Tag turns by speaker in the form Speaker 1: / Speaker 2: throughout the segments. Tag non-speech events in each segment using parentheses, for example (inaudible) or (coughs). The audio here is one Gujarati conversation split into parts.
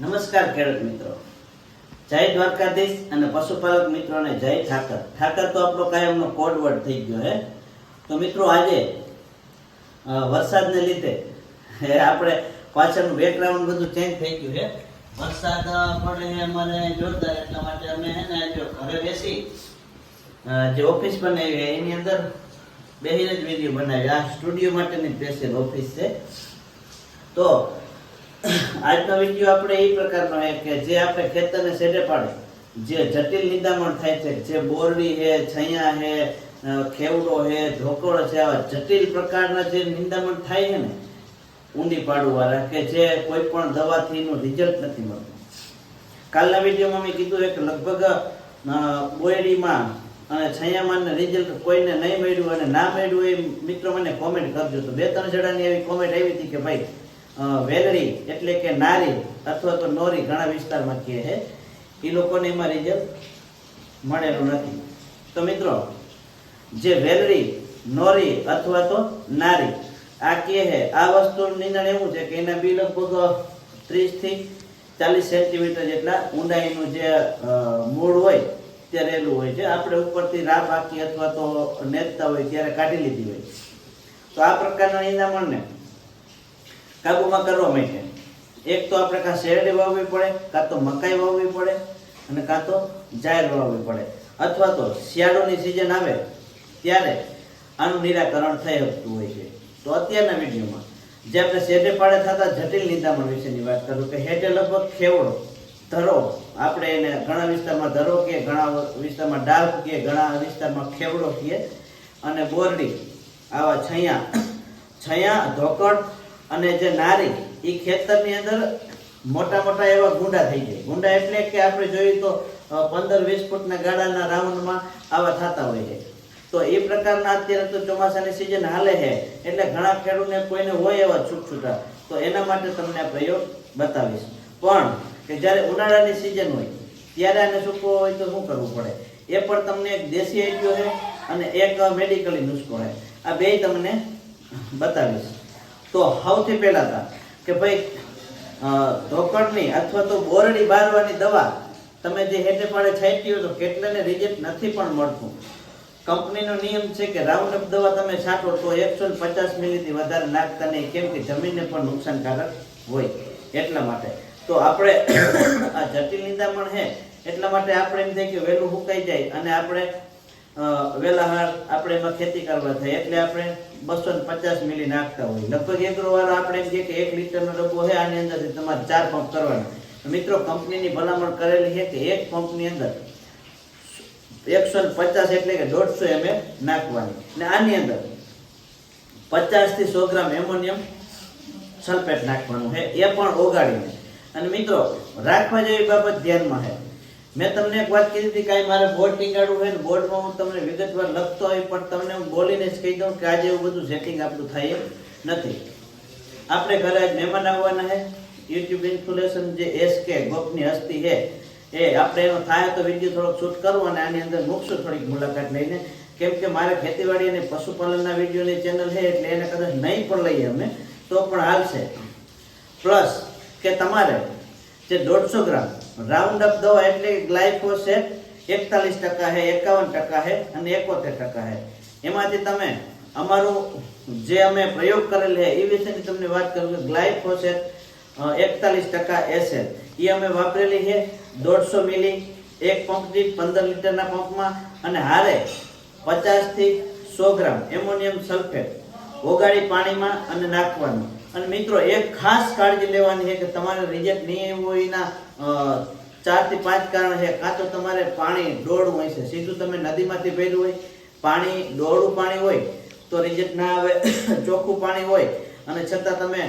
Speaker 1: નમસ્કાર ખેડૂત મિત્રો. જય દ્વારકાધીશ અને પશુપાલક મિત્રોને જય ઠાકર. ઠાકર તો આપણો કાયમનો કોડવર્ડ થઈ ગયો હે. તો મિત્રો આજે વરસાદને લીધે હે, આપણે પાછળનું બેકગ્રાઉન્ડ બધું ચેન્જ થઈ ગયું છે વરસાદ પડે અમારે જોરદાર એટલા માટે અમે હે ને જો ઘરે બેસી જે ઓફિસ બનાવી એની અંદર બેસીને જ વીડિયો બનાવી. આ સ્ટુડિયો માટેની સ્પેશિયલ ઓફિસ છે. તો આજનો વીડિયો આપણે એ પ્રકારનો છે કે જે આપણે ખેતરને શેડે પાડે. જે જટિલ નિંદામણ થાય છે જે બોરડી છે છૈયા છે ખેવડો છે ઢોકળો છે આવા જટિલ પ્રકારના જે નિંદામણ થાય છે ને ઊંડી પાડવાવાળા કે જે કોઈ પણ દવાથી એનું રિઝલ્ટ નથી મળતું. કાલના વિડીયોમાં મેં કીધું એક લગભગ અ, બોયડીમાં અને છૈયામાં રિઝલ્ટ કોઈને નહીં મળ્યું અને ના મળ્યું એ મિત્રો મને કોમેન્ટ કરજો. તો બે ત્રણ જણાની એવી કોમેન્ટ આવી હતી કે ભાઈ વેલરી એટલે કે નારી અથવા તો નોરી ઘણા વિસ્તારમાં કહે છે. એ લોકોને એમાં રિઝલ્ટ મળેલું નથી. તો મિત્રો, જે વેલરી, નોરી અથવા તો નારી, આ કહે છે, આ વસ્તુનું નિંદણ એવું છે કે એના બી લગભગ ત્રીસથી ચાલીસ સેન્ટીમીટર જેટલા ઊંડાઈનું જે મૂળ હોય તે રહેલું હોય છે. આપણે ઉપરથી રાબ આખી અથવા તો નેતતા હોય ત્યારે કાઢી લીધી હોય તો આ પ્રકારના નિંદામણને કાબુમાં કરવા માટે એક તો આપણે કાં શેરડી વાવવી પડે, કાં તો મકાઈ વાવવી પડે, અને કાં તો જાહેર વાવવી પડે. અથવા તો શિયાળોની સિઝન આવે, ત્યારે આનું નિરાકરણ થઈ શકતું હોય છે. તો અત્યારના વિડીયોમાં, જે આપણે શેરડે પાડે થતા જટિલ નિંદામણ વિશેની વાત કરું કે હેઠે લગભગ ખેવડો, ધરો, આપણે એને ઘણા વિસ્તારમાં ધરો કે ઘણા વિસ્તારમાં ડાર્ક કે ઘણા વિસ્તારમાં ખેવડો કહીએ, અને બોરડી, આવા છૈયા છૈયા, ધોકડ અને જે નારી, એ ખેતરની અંદર મોટા મોટા એવા ગુંડા થઈ જાય. ગુંડા એટલે કે આપણે જોઈએ તો પંદર વીસ ફૂટના ગાડાના રાઉન્ડમાં આવા થતા હોય છે. તો એ પ્રકારના અત્યારે તો ચોમાસાની સિઝન હાલે છે, એટલે ઘણા ખેડૂતને કોઈને હોય એવા છૂટછૂટા. તો એના માટે તમને આ પ્રયોગ બતાવીશ. પણ, કે જ્યારે ઉનાળાની સિઝન હોય, ત્યારે આને સૂકવો હોય તો શું કરવું પડે? એ પણ તમને એક દેશી આઈડિયો છે અને એક મેડિકલી નુસ્ખો છે. આ બેય તમને બતાવીશ. તો સૌથી પહેલા તા કે ભાઈ ધોકડની અથવા તો બોરડી બારવાની દવા તમે જે હેઠે પાડે છાંટી તો કેટલાને રિજેક્ટ નથી પણ મળતું. કંપનીનો નિયમ છે કે રાઉન્ડ દવા તમે છાંટો તો એકસો પચાસ મિલીથી વધારે નાખતા નહીં, કેમ કે જમીનને પણ નુકસાનકારક હોય એટલા માટે. તો આપણે (coughs) આ જટિલ નિંદામણ છે, એટલા માટે આપણે એમ થાય કે વહેલું સુકાઈ જાય અને આપણે અ, વહેલા હાર આપણે એમાં ખેતી કરવા થાય એટલે આપણે બસો ને પચાસ મિલી નાખતા હોય. લગભગ એકરો વાર આપણે એમ કે એક લીટરનો ડબ્બો છે આની અંદરથી તમારે ચાર પંપ કરવાના. મિત્રો કંપનીની ભલામણ કરેલી છે કે એક પંપની અંદર એકસો ને પચાસ એટલે કે દોઢસો એમ નાખવાની. ને આની અંદર પચાસથી સો ગ્રામ એમોનિયમ સલ્ફેટ નાખવાનું છે એ પણ ઓગાળીને. અને મિત્રો રાખવા જેવી બાબત ધ્યાનમાં છે. મેં તમને એક વાત કીધી હતી કે મારે બોર્ડ ટીંગાડવું હોય ને બોર્ડમાં હું તમને વિગતવાર લખતો હોય, પણ તમને હું બોલીને જ કહી દઉં કે આજે એવું બધું સેટિંગ આપણું થાય નથી. આપણે ઘરે આજ મહેમાન આવવાના છે યુટ્યુબ ઇન્સ્યુલેશન જે એસ કે ગોપની હસ્તી છે એ આપણે એનો થાય તો વીડિયો થોડોક શૂટ કરવો અને આની અંદર મૂકશું થોડીક મુલાકાત લઈને. કેમ કે મારે ખેતીવાડી અને પશુપાલનના વિડીયોની ચેનલ છે એટલે એને કદાચ નહીં પણ લઈએ અમે, તો પણ હાલશે પ્લસ કે તમારે જે દોઢસો ગ્રામ રાઉન્ડ અપ દો એટલે ગ્લાયફોસેટ એકતાલીસ ટકા છે, એકાવન ટકા છે અને એકોતેર ટકા છે. એમાંથી તમે અમારું જે અમે પ્રયોગ કરેલ છે, એ વિશેની તમને વાત કરું કે ગ્લાયફોસેટ એકતાલીસ ટકા એસએલ એ અમે વાપરેલી છે દોઢસો મિલી, એક પંપ દીઠ પંદર લીટરના પંપમાં અને હારે પચાસથી સો ગ્રામ એમોનિયમ સલ્ફેટ ઓગાળી પાણીમાં અને નાખવાનું. અને મિત્રો, એક ખાસ કાળજી લેવાની છે કે તમારે રિજેક્ટ નહીં એવું એના ચારથી પાંચ કારણ છે. કાં તો તમારે પાણી ડોળું હોય છે. સીધું તમે નદીમાંથી ભર્યું હોય, પાણી ડોળું પાણી હોય, તો રિજેક્ટ ના આવે, (coughs) ચોખ્ખું પાણી હોય, અને છતાં તમે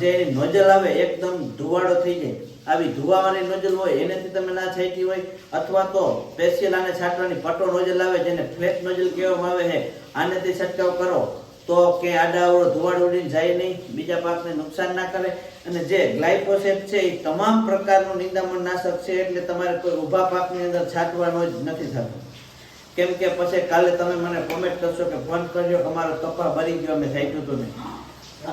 Speaker 1: જે નોઝલ આવે, એકદમ ધુવાડો થઈ જાય. આવી ધુવાવાની નોઝલ હોય, એનાથી તમે ના છાંટી હોય, અથવા તો સ્પેશિયલ આને છાંટવાની પટો નોઝલ આવે, જેને ફ્લેટ નોઝલ કહેવામાં આવે છે, આનેથી છંટકાવ કરો. તો કે આડાઅવળો ધુવાડ ઉડીને જાય નહીં, બીજા પાકને નુકસાન ના કરે. અને જે ગ્લાયફોસેટ છે એ તમામ પ્રકારનું નિંદામણ નાશક છે, એટલે તમારે કોઈ ઊભા પાકની અંદર છાંટવાનો જ નથી થતું. કેમ કે પછી કાલે તમે મને કોમેન્ટ કરશો કે ફોન કરજો કે અમારો કપા ભરી ગયો, અમે થાક્યું હતું નહીં.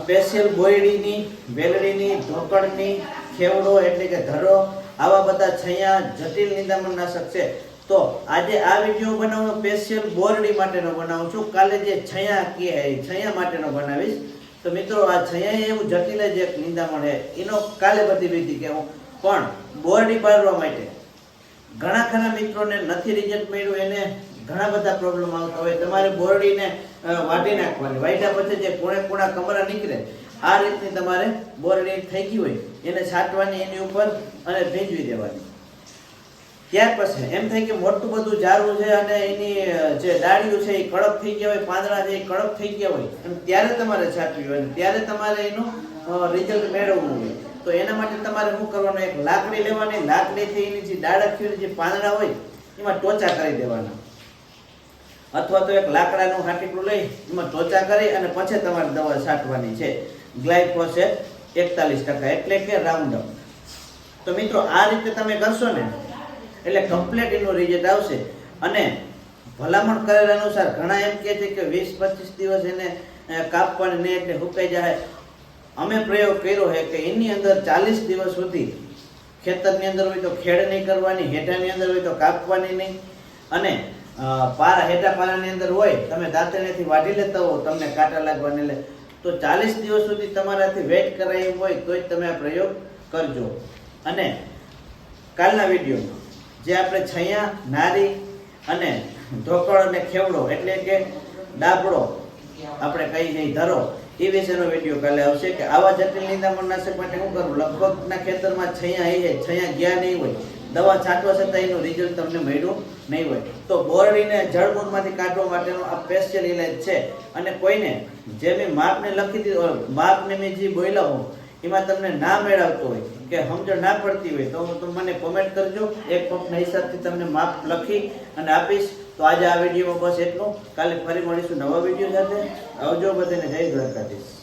Speaker 1: સ્પેશિયલ બોયડીની, વેલડીની ધોકડની ખેવડો એટલે કે ધરો, આવા બધા છૈયા જટિલ નિંદામણ નાશક છે. તો આજે આ વીડિયો બનાવવાનો સ્પેશિયલ બોરડી માટેનો બનાવું છું. કાલે જે છયા કે છયા માટેનો બનાવીશ. તો મિત્રો, આ છયા એવું જટિલ જ એક નિંદામણ છે. એનો કાલે બધી વિધિ કહેવું. પણ બોરડી પાડવા માટે ઘણા ખરા મિત્રોને નથી રિઝલ્ટ મળ્યું. એને ઘણા બધા પ્રોબ્લેમ આવતા હોય. તમારે બોરડીને વાટી નાખવાની. વાટ્યા પછી જે કોણે કોણા કમરા નીકળે, આ રીતની તમારે બોરડી થઈ ગઈ હોય. એને છાંટવાની એની ઉપર અને ભીંજવી દેવાની. ત્યાર પછી એમ થાય કે મોટું બધું ઝાડવું છે અને એની જે ડાળીઓ છે એ કડક થઈ ગયા હોય, પાંદડા છે એ કડક થઈ ગયા હોય, અને ત્યારે તમારે છાંટવી હોય ત્યારે તમારે એનું રિઝલ્ટ મેળવવું હોય. તો એના માટે તમારે શું કરવાનું? એક લાકડી લેવાની, લાકડીથી એની જે ડાળક જે પાંદડા હોય, એમાં ટોચા કરી દેવાના. અથવા તો એક લાકડાનું હાટીકડું લઈ, એમાં ટોચા કરી અને પછી તમારે દવા છાંટવાની છે. ગ્લાયકોસેટ એકતાલીસ ટકા, એટલે કે રાઉન્ડ તો મિત્રો, આ રીતે તમે કરશો ને એટલે કમ્પ્લેટ એનું રિઝલ્ટ આવશે. અને ભલામણ કરેલ અનુસાર ઘણા એમ કહે છે કે વીસ પચીસ દિવસ એને કાપવાની નહીં એટલે હુકાઈ જાય. અમે પ્રયોગ કર્યો છે કે એની અંદર ચાલીસ દિવસ સુધી ખેતરની અંદર હોય તો ખેડ નહીં કરવાની, હેઠાની અંદર હોય તો કાપવાની નહીં. અને પારા હેઠા પારાની અંદર હોય, તમે દાંતણેથી વાઢી લેતા હો, તમને કાંટા લાગવાને લે તો ચાલીસ દિવસ સુધી તમારાથી વેટ કરાયું હોય, તોય તમે આ પ્રયોગ કરજો. અને કાલના વિડીયોમાં જે આપણે છૈયા, નારી અને ઢોકળ અને ખેવડો એટલે કે ડાબડો આપણે કઈ નહીં, ધરો, એ વિશેનો વીડિયો કાલે આવશે કે આવા જટિલ નિંદામણ નાશક માટે શું કરવું લગભગના ખેતરમાં છૈયા આવી જાય છૈયા ગયા નહીં હોય. દવા છાંટવા છતાં એનું રિઝલ્ટ તમને મળ્યું નહીં હોય. તો બોરડીને જળમૂળમાંથી કાઢવા માટેનો આ સ્પેશિયલ ઇલાજ છે. અને કોઈને જે મેં માપને લખી દીધું માપને મેં જે બોલ્યા હું એમાં તમને ના મેળવતો હોય, કે સમજણ ના પડતી હોય, તો હું તમને મને કોમેન્ટ કરજો. એક પંપના હિસાબથી તમને માપ લખી અને આપીશ. તો આજે આ વિડીયોમાં બસ એટલું. કાલે ફરી મળીશું નવા વીડિયો સાથે. આવજો બધાને જય દ્વારકાધીશ.